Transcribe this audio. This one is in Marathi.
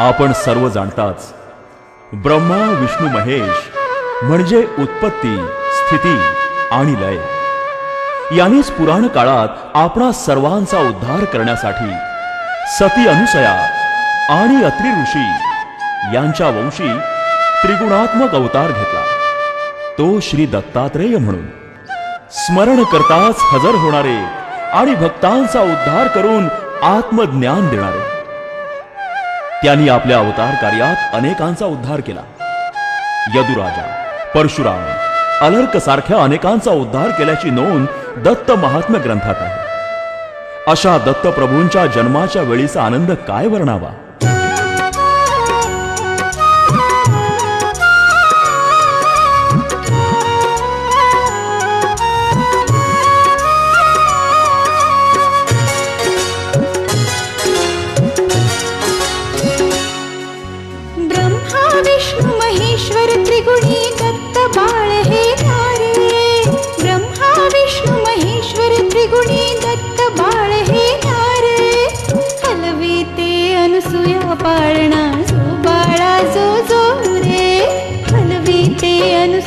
आपण सर्व जाणताच. ब्रह्मा विष्णू महेश म्हणजे उत्पत्ती स्थिती आणि लय. यांनीच पुराण काळात आपणा सर्वांचा उद्धार करण्यासाठी सती अनुसया आणि अत्री ऋषी यांच्या वंशी त्रिगुणात्मक अवतार घेतला. तो श्री दत्तात्रेय म्हणून. स्मरण करताच हजर होणारे आणि भक्तांचा उद्धार करून आत्मज्ञान देणारे. त्यांनी आपल्या अवतार कार्यात अनेकांचा उद्धार केला. यदुराजा परशुराम अलर्क सारख्या अनेकांचा उद्धार केल्याची नोंद दत्त महात्म्य ग्रंथात आहे. अशा दत्तप्रभूंच्या जन्माच्या वेळीचा आनंद काय वर्णावा? महेश्वर त्रिगुणी दत्त बाळ हे नारे. ब्रह्मा विष्णू महेश्वर त्रिगुणी दत्त बाळ हे नारे. हलवे अनुसूया पाळणा जो बाळा जो जो रे हलवे ते अनु